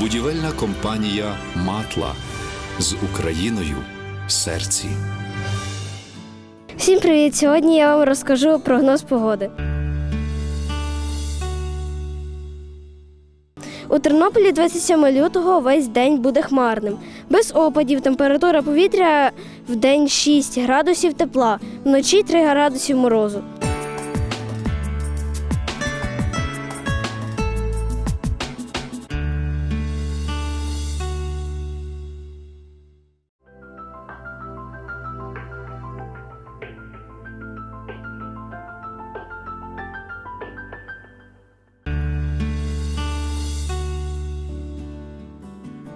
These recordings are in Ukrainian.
Будівельна компанія Матла з Україною в серці. Всім привіт! Сьогодні я вам розкажу прогноз погоди. У Тернополі 27 лютого весь день буде хмарним. Без опадів температура повітря в день 6 градусів тепла, вночі 3 градусів морозу.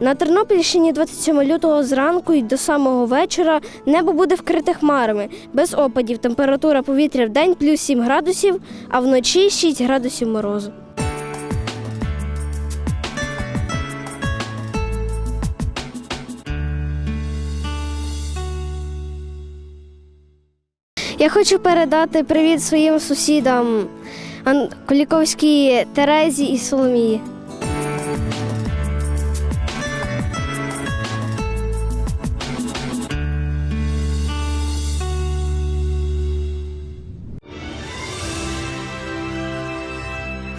На Тернопільщині 27 лютого зранку і до самого вечора небо буде вкрите хмарами. Без опадів температура повітря в день плюс 7 градусів, а вночі 6 градусів морозу. Я хочу передати привіт своїм сусідам Куліковській Терезі і Соломії.